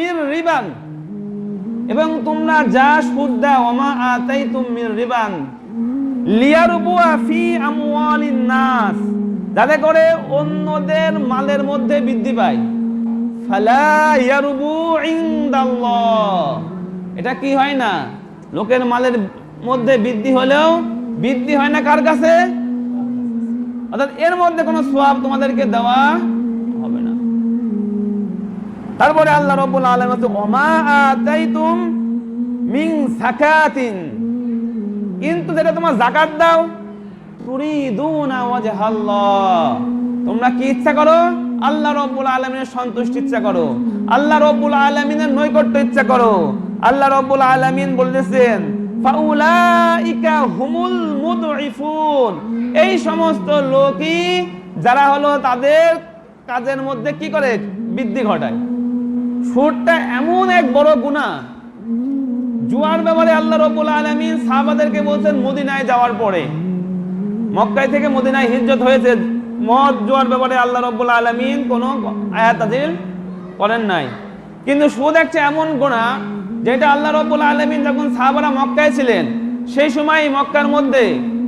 মির রিবান। এবং তোমরা যা সুদ দাও, ওমা আতাইতুম মির রিবান। লিয়ারবুয়া ফি আমওয়ালিন নাস। যাতে করে অন্যদের মালের মধ্যে বৃদ্ধি পায়। ফালা ইয়ারবু ইনদাল্লাহ। এটা কি হয় না? লোকের মালের মধ্যে বৃদ্ধি হলেও বৃদ্ধি হয় না কার কাছে? অর্থাৎ এর মধ্যে কোনো সোয়াব তোমাদেরকে দেওয়া তারপরে আল্লাহ রব্বুল আলামিন বলছে, ওমা আতাইতুম মিন সাকাতিন। কিন্তু যেটা তোমার জাকাত দাও তোমরা কি ইচ্ছা করো? আল্লাহ রব্বুল আলামিনের সন্তুষ্টি ইচ্ছা করো। আল্লাহ রব্বুল আলামিনের নৈকট্য ইচ্ছা করো। আল্লাহ রব্বুল আলামিন বলতেছেন হুমুল এই সমস্ত লোকই, যারা হলো তাদের কাজের মধ্যে কি করে? বৃদ্ধি ঘটায়। সুরটা এমন এক বড় গুনাহ জুয়ার ব্যাপারে আল্লাহ রব্বুল আলমিন সাহাবাদেরকে বলছেন, মদিনায় যাওয়ার পরে। মক্কায় থেকে মদিনায় হিজরত হয়েছে। মদ, জুয়ার ব্যাপারে আল্লাহ রব্বুল আলমিন কোনো আয়াত নাজিল করেন নাই। কিন্তু সুদ একটা এমন গোনা যেটা আল্লাহ রব্বুল আলমিন যখন সাহাবারা মক্কায় ছিলেন, সেই সময় মক্কার মধ্যে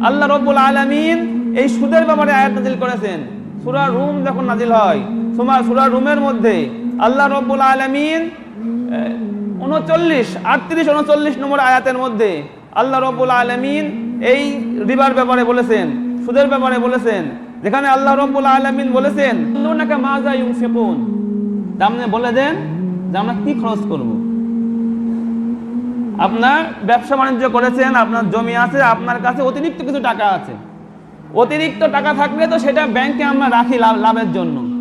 আল্লাহ রব্বুল আলমিন এই সুদের ব্যাপারে আয়াত নাজিল করেছেন। সুরা রুম যখন নাজিল হয়, সুমা সুরা রুমের মধ্যে আল্লাহ রব্বুল আলমিন উনচল্লিশ, আটত্রিশ, উনচল্লিশ নম্বর আয়াতের মধ্যে আল্লাহ রব্বুল আলমিন এই রিবার ব্যাপারে বলেছেন, সুদের ব্যাপারে বলেছেন। যেখানে আল্লাহ রব্বুল আলমিন বলেছেন "ইন্নুনাকা মাজা ইউনফিকুন?" তা আপনি বলে দেন যে আমরা কি খরচ করব? আপনার ব্যবসা বাণিজ্য করেছেন, আপনার জমি আছে, আপনার কাছে অতিরিক্ত কিছু টাকা আছে। অতিরিক্ত টাকা থাকলে তো সেটা ব্যাংকে আমরা রাখি লাভ লাভের জন্য।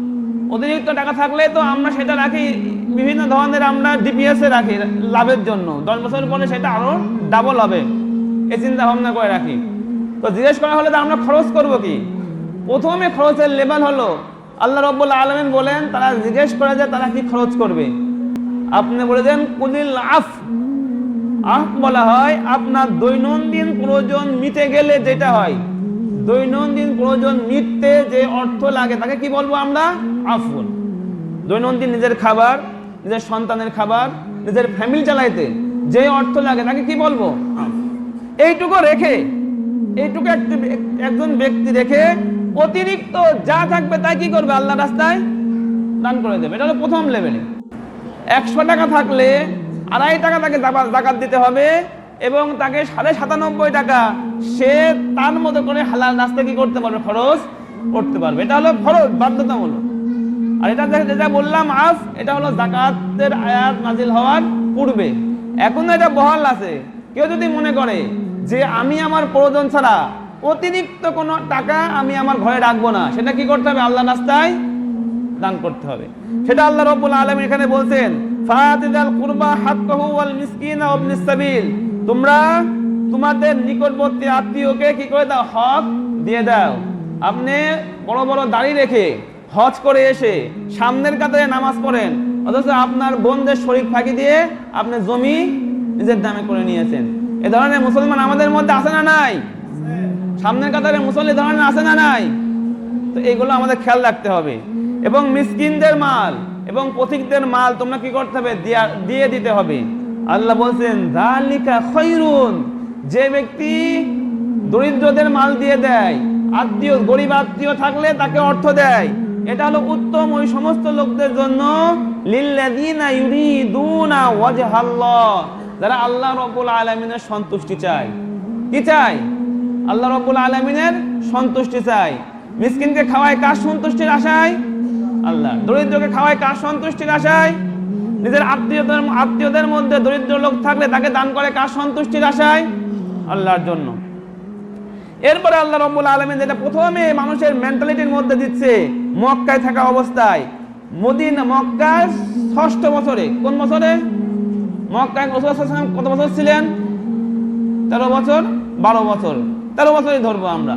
অতিরিক্ত টাকা থাকলে তো আমরা সেটা রাখি। বিভিন্ন ধরনের আমরা ডিপিএস রাখি লাভের জন্য। দশ বছর পরে সেটা আরও ডাবল হবে। এই চিন্তা ভাবনা করে রাখি। তো জিজ্ঞেস করা হলে, তো আমরা খরচ করব কি? প্রথমে খরচের লেভেল হলো, আল্লাহ রব্বুল আলমিন বলেন, তারা জিজ্ঞেস করে যে তারা কি খরচ করবে। আপনি বলে দেন কুলিল আফ। আফ বলা হয়, আপনার দৈনন্দিন প্রয়োজন মিটে গেলে যেটা হয়। দৈনন্দিন প্রয়োজন মিটতে যে অর্থ লাগে, তাকে কি বলব আমরা? আফুন। দৈনন্দিন নিজের খাবার, নিজের সন্তানের খাবার, নিজের ফ্যামিলি চালাইতে যে অর্থ লাগে, তাকে কি বলব। এইটুকু রেখে, এইটুকু একজন ব্যক্তি রেখে অতিরিক্ত যা থাকবে তাই কি করবে? আল্লাহ রাস্তায় দান করে দেবে। এটা হলো প্রথম লেভেলে একশো টাকা থাকলে আড়াই টাকা তাকে জাকা- জাকাত দিতে হবে। এবং তাকে সাড়ে সাতানব্বই টাকা সে তার মতো করে হালাল রাস্তা কি করতে পারবে? খরচ করতে পারবে। এটা হলো খরচ বাধ্যতামূলক। আর এটা যেটা বললাম আজ, এটা হলো জাকাতের আয়াত নাজিল হওয়ার পূর্বে। এখন এটা বহাল আছে। কেউ যদি মনে করে যে আমি আমার প্রয়োজন ছাড়া অতিরিক্ত কোনো টাকা আমি আমার ঘরে রাখব না, সেটা কি করতে হবে? আল্লাহ রাস্তায় দান করতে হবে। সেটা আল্লাহ রব্বুল আলামিন এখানে বলছেন, ফাতিদাল কুরবা হাক্কাহু ওয়াল মিসকিনা তোমরা তোমাদের নিকটবর্তী আত্মীয়কে কি করে দাও? হক দিয়ে দাও। আপনি বড় বড় দাড়ি রেখে হজ করে এসে সামনের কাতারে নামাজ পড়েন। অথচ আপনার বোনদের শরীর ফাঁকি দিয়ে আপনি জমি নিজের দামে করে নিয়েছেন। এ ধরনের মুসলমান আমাদের মধ্যে আছে না নাই? সামনের কাতারে মুসল্লি ধরনের আছে না নাই? তো এগুলো আমাদের খেয়াল রাখতে হবে। এবং মিসকিনদের মাল এবং পথিকদের মাল তোমরা কি করতে হবে? দিয়ে দিতে হবে। আল্লাহ বলছেন জালিকা খৈরুন, যে ব্যক্তি দরিদ্রদের মাল দিয়ে দেয়, আত্মীয়, গরিব আত্মীয় থাকলে তাকে অর্থ দেয়। এটা হলো উত্তম ওই সমস্ত লোকদের জন্য, লিল্লাযীনা ইউরিদুনা ওয়াজহাল্লাহ। যারা আল্লাহ রাব্বুল আলামিনের সন্তুষ্টি চায়। কি চায়? আল্লাহ রব্বুল আলমিনের সন্তুষ্টি চাই মিসকিনকে খাওয়ায় কার সন্তুষ্টির আশায়? আল্লাহ। দরিদ্রকে খাওয়ায় কার সন্তুষ্টির আশায়? নিজের আত্মীয়দের আত্মীয়দের মধ্যে দরিদ্র লোক থাকলে তাকে দান করে কার সন্তুষ্টির আশায়? আল্লাহর জন্য। এরপরে আল্লাহ রব্বুল আলমিন যেটা প্রথমে মানুষের মেন্টালিটির মধ্যে দিচ্ছে, মক্কায় থাকা অবস্থায়। মদিনা, মক্কায় ষষ্ঠ বছরে। কোন বছরে? মক্কায় রসুল সাল্লাল্লাহু কত বছর ছিলেন? তেরো বছর? বারো বছর। তেরো বছরই ধরবো আমরা।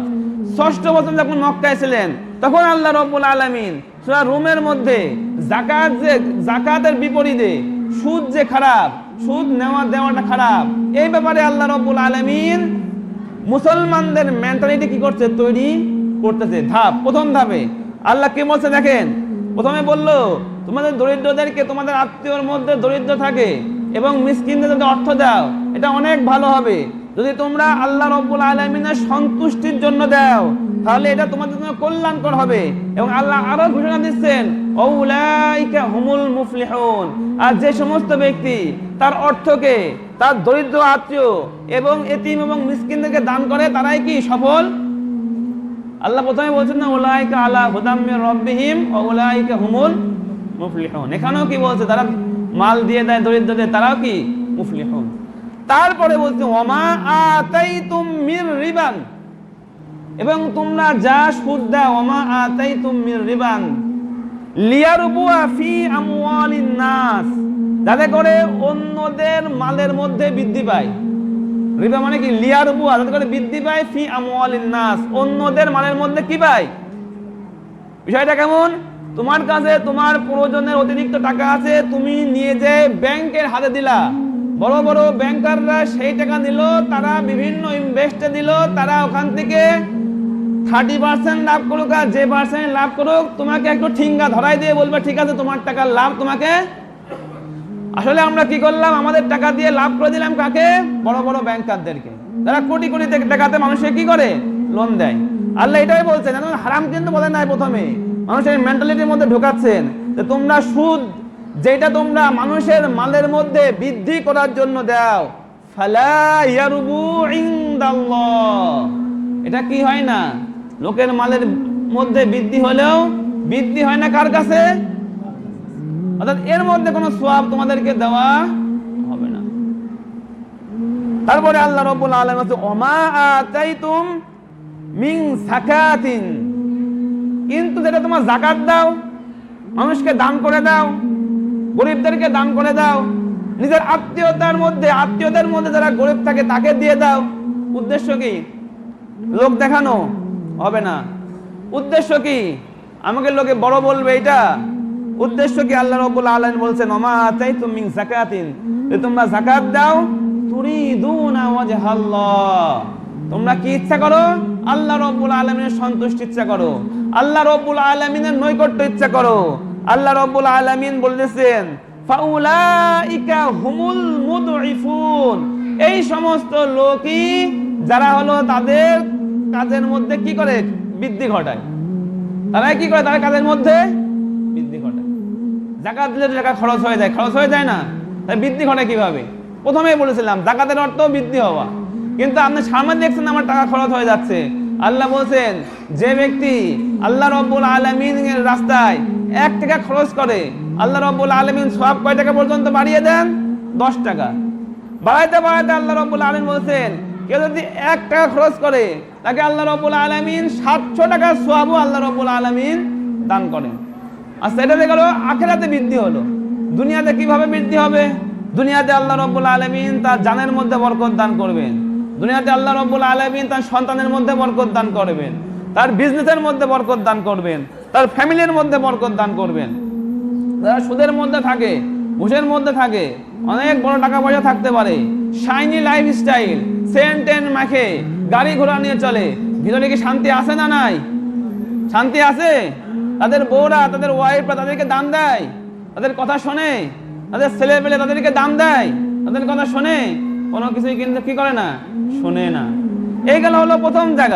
ষষ্ঠ বছর যখন মক্কায় ছিলেন, তখন আল্লাহ রব্বুল আলমিন রুমের মধ্যে জাকাত যে জাকাতের বিপরীতে সুদ যে খারাপ, সুদ নেওয়া দেওয়াটা খারাপ, এই ব্যাপারে আল্লাহ রব্বুল আলমিন মুসলমানদের মেন্টালিটি কি করছে? তৈরি করতেছে। ধাপ, প্রথম ধাপে। আল্লাহ কি বলছে দেখেন? প্রথমে বলল, তোমাদের দরিদ্রদেরকে তোমাদের আত্মীয়র মধ্যে দরিদ্র থাকে এবং মিসকিনদের অর্থ দাও। এটা অনেক ভালো হবে। যদি তোমরা আল্লাহ রব্বুল আলমিনের সন্তুষ্টির জন্য দাও, তাহলে এটা তোমাদের জন্য কল্যাণকর হবে এবং আল্লাহ আরও ঘোষণা দিচ্ছেন হুমুল আর যে সমস্ত ব্যক্তি তার অর্থকে, তার দরিদ্র আত্মীয় এবং এতিম এবং মিসকিনদেরকে দান করে, তারাই কি সফল? আল্লাহ প্রথমে বলছেন না ওলাইকা আলা হুদাম্মির রব্বিহিম ওলাইকা হুমুল মুফলিহুন। এখানেও কি বলছে, তারা মাল দিয়ে দেয়, দরিদ্রদের, তারাও কি মুফলিহুন? তারপরে বলছে, ওমা আতাইতুম মির রিবান। এবং তোমরা যা সুদ দাও, ওমা আতাইতুম মির রিবান। লিয়ারবুয়া ফি আমওয়ালিন নাস। যাতে করে অন্যদের মালের মধ্যে বৃদ্ধি পায়। রিবা মানে কি? লিয়ার বুয়া যাতে করে বৃদ্ধি পায় ফি আমওয়ালিন নাস। অন্যদের মালের মধ্যে কি পায়? বিষয়টা কেমন? তোমার কাছে তোমার প্রয়োজনের অতিরিক্ত টাকা আছে, তুমি নিয়ে যে ব্যাংকের হাতে দিলা। বড় বড় ব্যাংকাররা সেই টাকা দিল, তারা বিভিন্ন ইনভেস্টে দিল, তারা ওখান থেকে থার্টি পার্সেন্ট লাভ করুক আর যে পার্সেন্ট লাভ করুক, তোমাকে একটু ঠিঙ্গা ধরাই দিয়ে বলবে, ঠিক আছে, তোমার টাকার লাভ তোমাকে আসলে আমরা কি করলাম? আমাদের টাকা দিয়ে লাভ করে দিলাম কাকে? বড় বড় ব্যাংকারদেরকে। তারা কোটি কোটি টাকাতে মানুষকে কি করে? লোন দেয়। আল্লাহ এটাই বলছেন হারাম কিন্তু বলে নাই প্রথমে। মানুষের মেন্টালিটির মধ্যে ঢোকাচ্ছেন যে তোমরা সুদ যেটা তোমরা মানুষের মালের মধ্যে বৃদ্ধি করার জন্য দাও। এটা কি হয় না? লোকের মালের মধ্যে বৃদ্ধি হলেও বৃদ্ধি হয় না কার কাছে? অর্থাৎ এর মধ্যে কোনো সোয়াব তোমাদেরকে দেওয়া হবে না। তারপরে আল্লাহ ওমা আতাইতুম মিন সাকাতিন। কিন্তু যেটা তোমার জাকাত দাও, মানুষকে দান করে দাও গরিবদেরকে দান করে দাও। নিজের আত্মীয়তার মধ্যে আত্মীয়তার মধ্যে যারা গরিব থাকে তাকে দিয়ে দাও। উদ্দেশ্য কি? লোক দেখানো হবে না। উদ্দেশ্য কি? আমাকে লোকে বড় বলবে এটা। উদ্দেশ্য কি? আল্লাহ রাব্বুল আলামিন বলছেন তোমরা যাকাত দাও, তুরিদুনা তোমরা কি ইচ্ছা করো? আল্লাহ রাব্বুল আলামিনের সন্তুষ্টি ইচ্ছা করো। আল্লাহ রাব্বুল আলামিনের নৈকট্য ইচ্ছা করো। আল্লাহ রাব্বুল আলামিন বলেছেন ফাউলাইকা হুমুল মুদঈফুন। এই সমস্ত লোকই যারা হলো তাদের কাজের মধ্যে কি করে? বৃদ্ধি ঘটায়। তারা কি করে? তারা কাজের মধ্যে বৃদ্ধি ঘটায়। জাকাত দিলে টাকা খরচ হয়ে যায়। খরচ হয়ে যায় না? তাই বৃদ্ধি ঘটে কীভাবে? প্রথমেই বলেছিলাম জাকাতের অর্থ বৃদ্ধি হওয়া। কিন্তু আপনি সামনে দেখছেন আমার টাকা খরচ হয়ে যাচ্ছে। আল্লাহ বলছেন, যে ব্যক্তি আল্লাহ রব্বুল আলমিনের রাস্তায় এক টাকা খরচ করে। আল্লাহ রব্বুল আলমিন সব কয় টাকা পর্যন্ত বাড়িয়ে দেন? দশ টাকা। বাড়াইতে বাড়াইতে আল্লাহ রব্বুল আলমিন বলছেন, কেউ যদি এক টাকা খরচ করে, তাকে আল্লাহ রব্বুল আলমিন সাতশো টাকা সোয়াবও আল্লাহ রব্বুল আলমিন দান করেন। আর সেটাতে গেল, আখেরাতে বৃদ্ধি হলো। দুনিয়াতে কীভাবে বৃদ্ধি হবে? দুনিয়াতে আল্লাহ রব্বুল আলমিন তার জানের মধ্যে বরকত দান করবেন। দুনিয়াতে আল্লাহ রব্বুল আলমিন তার সন্তানের মধ্যে বরকত দান করবেন। তার বিজনেসের মধ্যে বরকত দান করবেন। তার ফ্যামিলির মধ্যে বরকত দান করবেন। তারা সুদের মধ্যে থাকে, ঘুষের মধ্যে থাকে, অনেক বড় টাকা পয়সা থাকতে পারে। শাইনি লাইফ স্টাইল সেন টেন মাখে, গাড়ি ঘোড়া নিয়ে চলে। ভিতরে কি শান্তি আছে না নাই? শান্তি আছে? তাদের বউরা, তাদের ওয়াইফরা তাদেরকে দান দেয়। তাদের কথা শোনে। তাদের ছেলে পেলে তাদেরকে দাম দেয়। তাদের কথা শোনে। কোনো কিছুই কিন্তু কি করে না? শোনে না। এই গেল হলো প্রথম জায়গা।